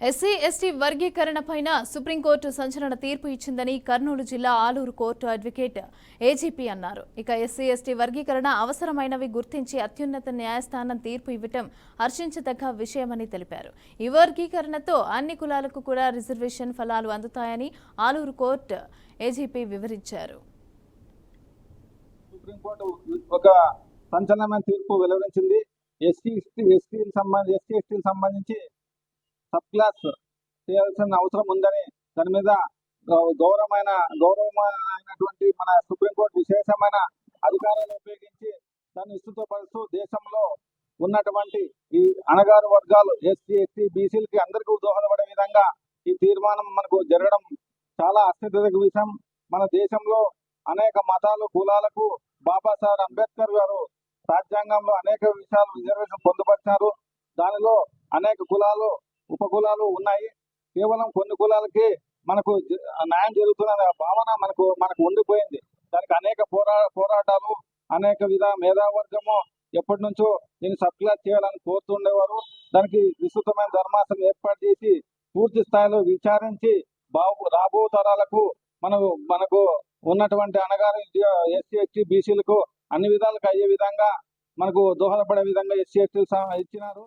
SC ST వర్గీకరణ పైన supreme court సంచలన తీర్పు ఇచ్చిందని కర్నూలు జిల్లా ఆలూరు కోర్టు అడ్వకేట్ ఏజీపీ అన్నారు. ఇక ఎస్సీ ఎస్టీ వర్గీకరణ అవసరమైనవి గుర్తించి అత్యున్నత న్యాయస్థానం తీర్పు ఇవ్వటం హర్షించదగ్గ విషయమని తెలిపారు. ఈ వర్గీకరణతో అన్ని కులాలకు కూడా రిజర్వేషన్ ఫలాలు అందుతాయని ఆలూరు కోర్టు ఏజీపీ వివరించారు. సుప్రీంకోర్టు ఒక సంచలనమైన తీర్పు వెలువరించింది ఎస్టీ ఎస్టీకి సంబంధించి సబ్ క్లాస్ చేయాల్సిన అవసరం ఉందని దాని మీద గౌ- గౌరవమైన గౌరవమైనటువంటి మన సుప్రీంకోర్టు విశేషమైన అధికారాలు ఉపయోగించి దాన్ని విస్తృతపరుస్తూ దేశంలో ఉన్నటువంటి ఈ అణగారు వర్గాలు ఎస్సీ ఎస్టీ బీసీలకి అందరికీ దోహదపడే విధంగా ఈ తీర్మానం మనకు జరగడం చాలా అత్యధిక విషయం. మన దేశంలో అనేక మతాలు కులాలకు బాబాసాహెబ్ అంబేద్కర్ గారు రాజ్యాంగంలో అనేక విషయాలు రిజర్వేషన్ పొందుపరిచారు. దానిలో అనేక కులాలు ఉపకులాలు ఉన్నాయి. కేవలం కొన్ని కులాలకి మనకు న్యాయం జరుగుతుందనే భావన మనకు మనకు ఉండిపోయింది. దానికి అనేక పోరా పోరాటాలు అనేక విధ మేధావర్గము ఎప్పటి నుంచో దీన్ని సబ్ చేయాలని కోరుతుండేవారు దానికి విస్తృతమైన ధర్మాసనం ఏర్పాటు చేసి పూర్తి స్థాయిలో విచారించి బాబు రాబో తరాలకు మనకు మనకు ఉన్నటువంటి అనగారు ఎస్సీ ఎస్టీ బీసీలకు అన్ని విధాలకు అయ్యే విధంగా మనకు దోహదపడే విధంగా ఎస్సీ ఎస్టీ ఇచ్చినారు.